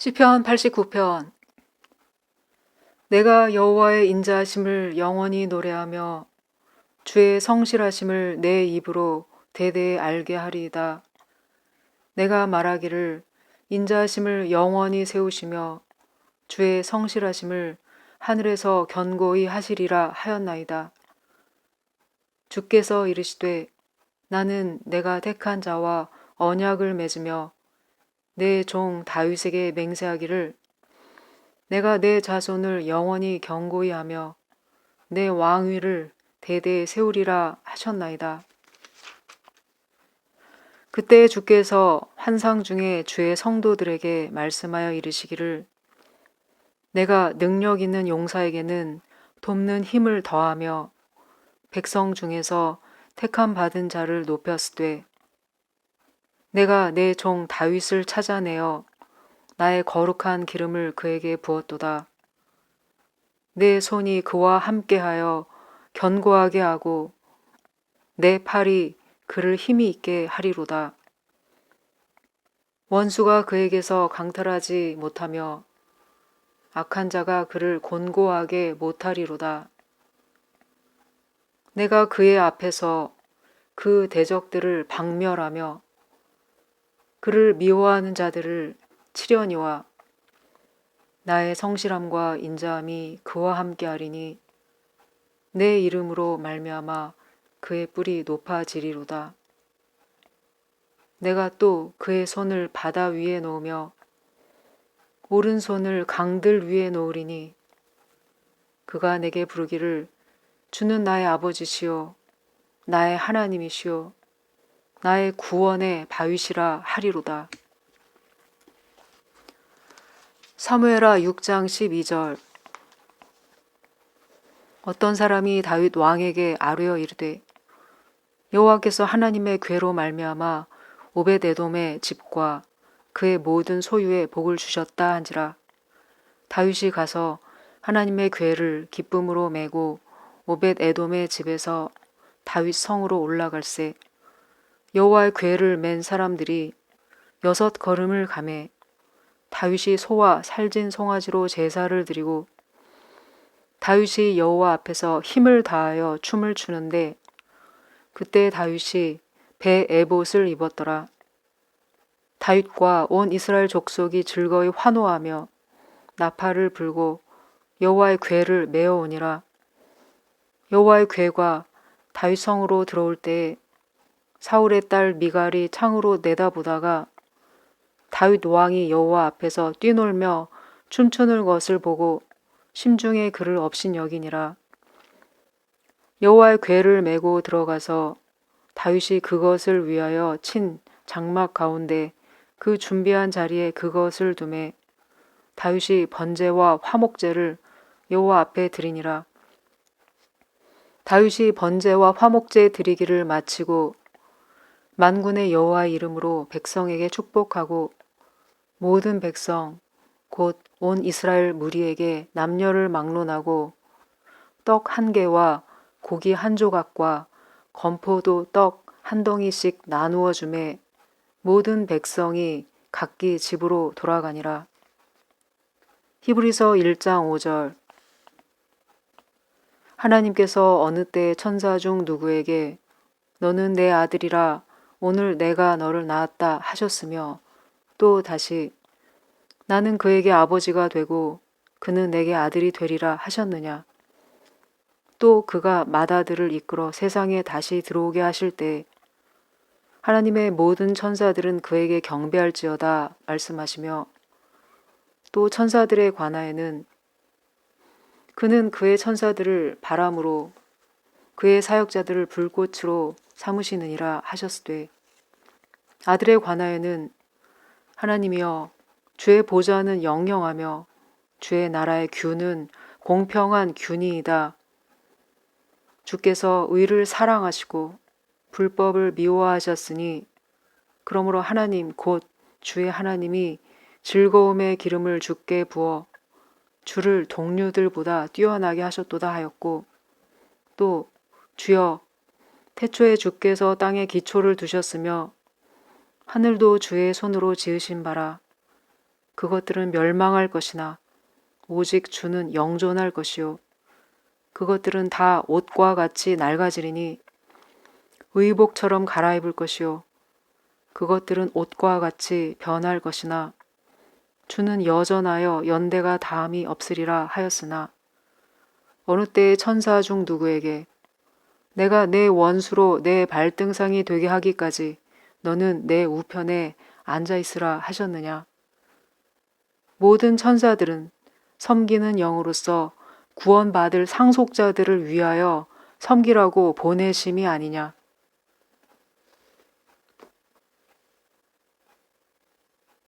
시편 89편 내가 여호와의 인자하심을 영원히 노래하며 주의 성실하심을 내 입으로 대대에 알게 하리이다. 내가 말하기를 인자하심을 영원히 세우시며 주의 성실하심을 하늘에서 견고히 하시리라 하였나이다. 주께서 이르시되 나는 내가 택한 자와 언약을 맺으며 내 종 다윗에게 맹세하기를 내가 내 자손을 영원히 경고히 하며 내 왕위를 대대에 세우리라 하셨나이다. 그때 주께서 환상 중에 주의 성도들에게 말씀하여 이르시기를 내가 능력 있는 용사에게는 돕는 힘을 더하며 백성 중에서 택함 받은 자를 높였으되 내가 내 종 다윗을 찾아내어 나의 거룩한 기름을 그에게 부었도다. 내 손이 그와 함께하여 견고하게 하고 내 팔이 그를 힘이 있게 하리로다. 원수가 그에게서 강탈하지 못하며 악한 자가 그를 곤고하게 못하리로다. 내가 그의 앞에서 그 대적들을 박멸하며 그를 미워하는 자들을 치려니와 나의 성실함과 인자함이 그와 함께하리니 내 이름으로 말미암아 그의 뿔이 높아지리로다. 내가 또 그의 손을 바다 위에 놓으며 오른손을 강들 위에 놓으리니 그가 내게 부르기를 주는 나의 아버지시요 나의 하나님이시요 나의 구원의 바위시라 하리로다. 사무엘하 6장 12절. 어떤 사람이 다윗 왕에게 아뢰어 이르되 여호와께서 하나님의 괴로 말미암아 오벳에돔의 집과 그의 모든 소유에 복을 주셨다 한지라. 다윗이 가서 하나님의 괴를 기쁨으로 메고 오벳 에돔의 집에서 다윗 성으로 올라갈새 여호와의 괴를 맨 사람들이 여섯 걸음을 감해 다윗이 소와 살진 송아지로 제사를 드리고 다윗이 여호와 앞에서 힘을 다하여 춤을 추는데 그때 다윗이 배 에봇을 입었더라. 다윗과 온 이스라엘 족속이 즐거이 환호하며 나팔을 불고 여호와의 괴를 메어오니라. 여호와의 괴가 다윗 성으로 들어올 때에 사울의 딸 미갈이 창으로 내다보다가 다윗 왕이 여호와 앞에서 뛰놀며 춤추는 것을 보고 심중에 그를 없인 여기니라. 여호와의 궤를 메고 들어가서 다윗이 그것을 위하여 친 장막 가운데 그 준비한 자리에 그것을 두매 다윗이 번제와 화목제를 여호와 앞에 드리니라. 다윗이 번제와 화목제 드리기를 마치고 만군의 여호와의 이름으로 백성에게 축복하고 모든 백성 곧 온 이스라엘 무리에게 남녀를 막론하고 떡 한 개와 고기 한 조각과 건포도 떡 한 덩이씩 나누어 주매 모든 백성이 각기 집으로 돌아가니라. 히브리서 1장 5절 하나님께서 어느 때 천사 중 누구에게 너는 내 아들이라 오늘 내가 너를 낳았다 하셨으며 또 다시 나는 그에게 아버지가 되고 그는 내게 아들이 되리라 하셨느냐. 또 그가 맏아들을 이끌어 세상에 다시 들어오게 하실 때 하나님의 모든 천사들은 그에게 경배할지어다 말씀하시며 또 천사들에 관하여는 그는 그의 천사들을 바람으로 그의 사역자들을 불꽃으로 삼으시느니라 하셨으되 아들에 관하여는 하나님이여 주의 보좌는 영영하며 주의 나라의 균은 공평한 균이이다. 주께서 의를 사랑하시고 불법을 미워하셨으니 그러므로 하나님 곧 주의 하나님이 즐거움의 기름을 주께 부어 주를 동료들보다 뛰어나게 하셨도다 하였고 또 주여 태초에 주께서 땅에 기초를 두셨으며 하늘도 주의 손으로 지으신 바라. 그것들은 멸망할 것이나 오직 주는 영존할 것이요. 그것들은 다 옷과 같이 낡아지리니 의복처럼 갈아입을 것이요. 그것들은 옷과 같이 변할 것이나 주는 여전하여 연대가 다함이 없으리라 하였으나 어느 때의 천사 중 누구에게 내가 내 원수로 내 발등상이 되게 하기까지 너는 내 우편에 앉아 있으라 하셨느냐? 모든 천사들은 섬기는 영으로서 구원받을 상속자들을 위하여 섬기라고 보내심이 아니냐